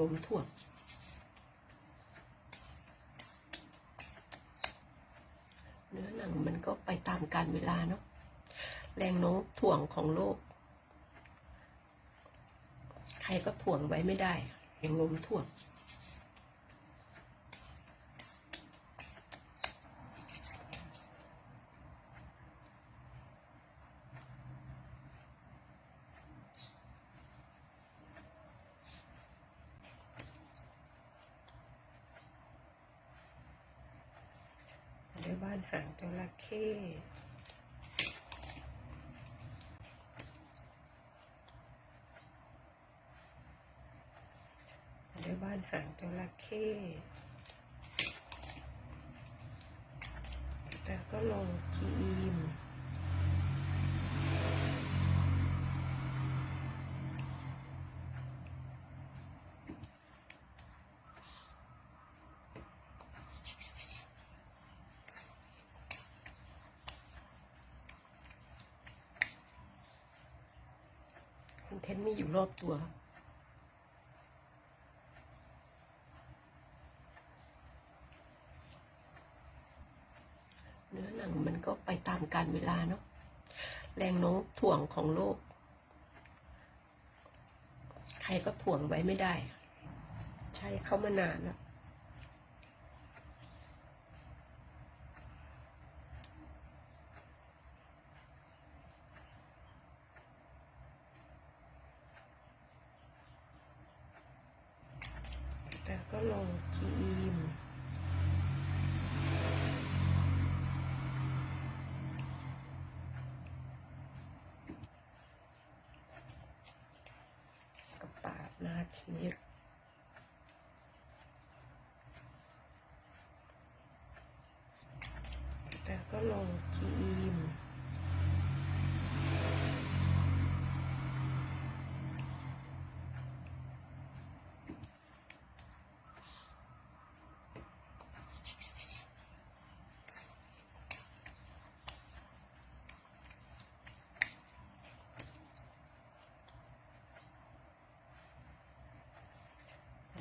ลมถ่วงเนื้อหนังมันก็ไปตามกาลเวลาเนาะแรงโน้มถ่วงของโลก ใครก็ถ่วงไว้ไม่ได้แรงลมถ่วง ในบ้านหางจระเข้ในบ้านหางจระเข้แล้วก็ลงครีม เทนต์มีอยู่รอบตัว เนื้อหนังมันก็ไปตามกาลเวลาเนาะแรงโน้มถ่วงของโลก ใครก็ถ่วงไว้ไม่ได้ ใช้เข้ามานานแล้ว ก็ลงครีมกระปาดหน้าเค้กแล้วก็ลงครีม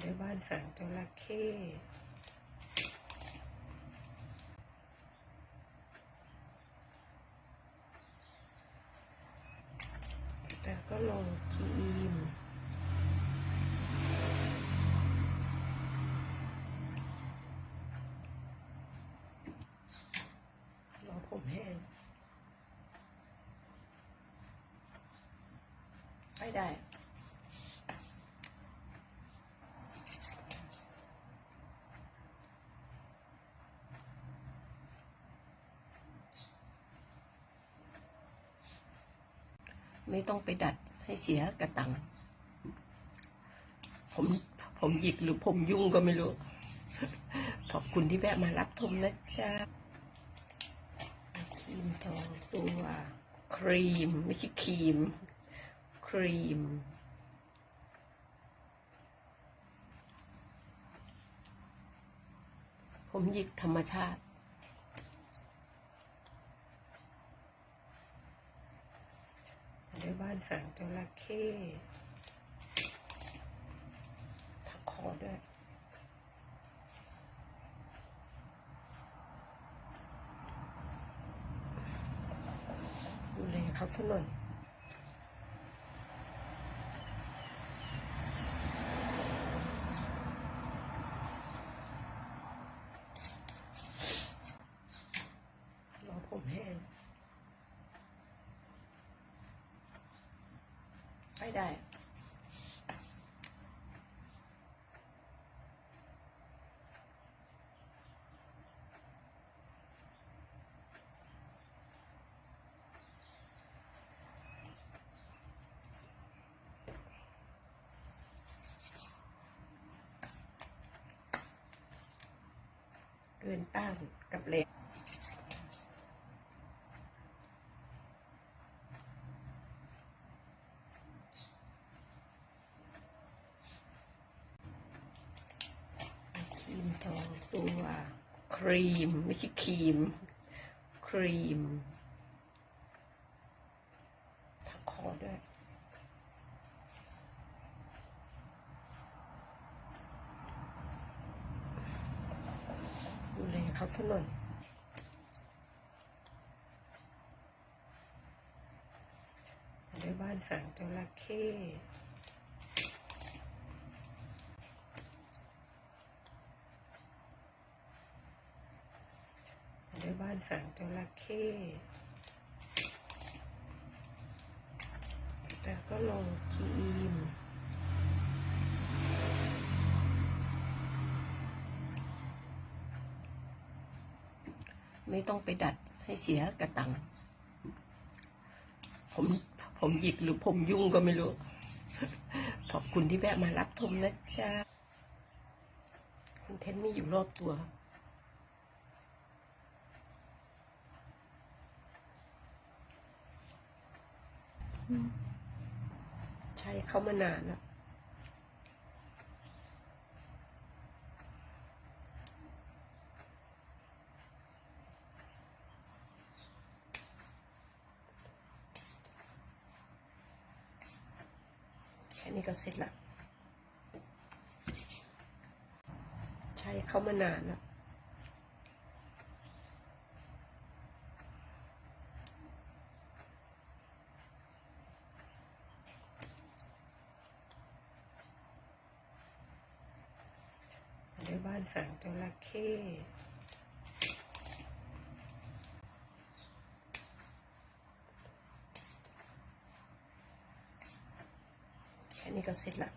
ในบ้านหางจระเข้แล้วก็ลงครีมรอผมแห้งไม่ได้ ไม่ต้องไปดัดให้เสียกระตัง ผมผมหยิกหรือผมยุ่งก็ไม่รู้ ขอบคุณที่แวะมารับชมนะจ๊ะครีมทองตัว ครีม ไม่ใช่ครีม ครีมผมหยิกธรรมชาติ ได้บ้านหางจระเข้ถักคอด้วยดูแลเขาสักหน่อย รอผมแห้ง ไม่ได้ เกินต้านกับเหล็กครีมทองตัวครีม ไม่ใช่ครีม ครีมถักคอด้วย เขาสนนด้บ้านหางจระเข้ได้บ้านหางจระเข้แล้วก็ลงครีม ไม่ต้องไปดัดให้เสียกระตัง ผมผมหยิกหรือผมยุ่งก็ไม่รู้ ขอบคุณที่แวะมารับชมนะจ๊ะคอนเทนต์มีอยู่รอบตัวใช้เขามานานแล้ว ค่นี้ก็เสร็จละใช้เขามานานแล้วด้วยบ้านหางจระเข้แค่นี้ ก็เสร็จละ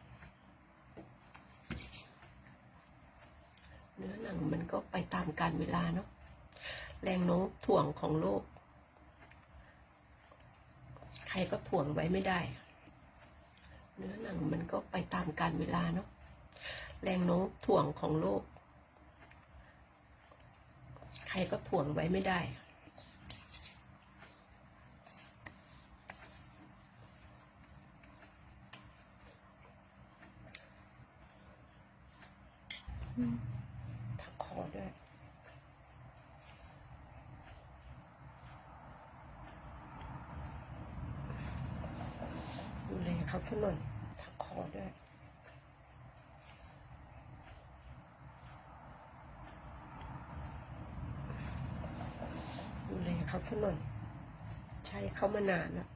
เนื้อหนังมันก็ไปตามกาลเวลาเนาะแรงโน้มถ่วงของโลก ใครก็ถ่วงไว้ไม่ได้ เนื้อหนังมันก็ไปตามกาลเวลาเนาะแรงโน้มถ่วงของโลก ใครก็ถ่วงไว้ไม่ได้ ถักคอด้วย ดูแลเขาสหน่อยถักคอด้วยดูแลเขาสหน่อยใช้เขามานานแล้ว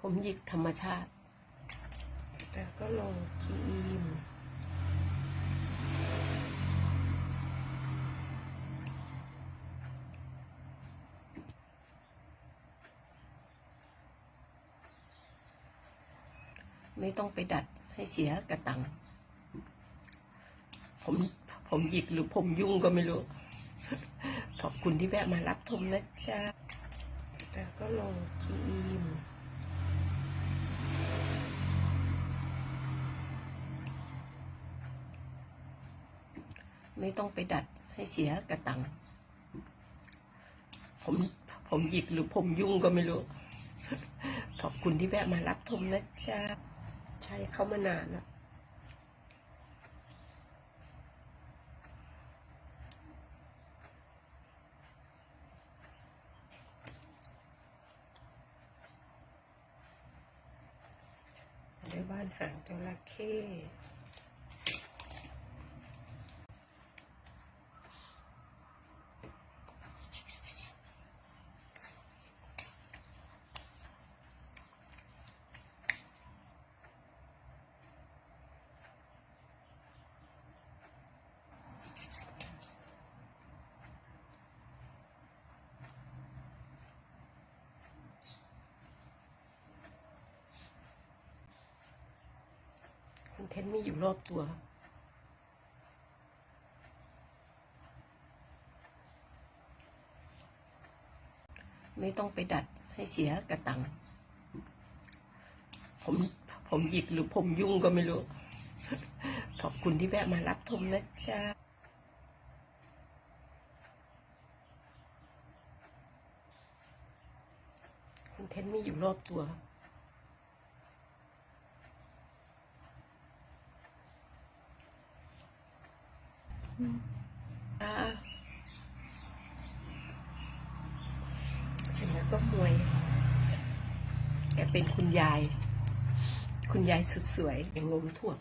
ผมหยิกธรรมชาติ แล้วก็ลงครีมไม่ต้องไปดัดให้เสียกระตัง ผม ผมหยิกหรือผมยุ่งก็ไม่รู้ ขอบคุณที่แวะมารับชมนะจ๊ะแล้วก็ลงครีม ไม่ต้องไปดัดให้เสียกระตังผมผมหยิกหรือผมยุ่งก็ไม่รู้ ขอบคุณที่แวะมารับชมนะจ๊ะใช้เข้ามานานแล้วด้บ้านหางจระเข้ เทนต์มีอยู่รอบตัว ไม่ต้องไปดัดให้เสียกระตัง ผมผมหยิกหรือผมยุ่งก็ไม่รู้ ขอบคุณที่แวะมารับชมนะจ๊ะคอนเทนต์มีอยู่รอบตัว อ่าเสร็จแล้วก็มวย เป็นคุณยาย คุณยายสุดสวยอย่างงมถั่วอ่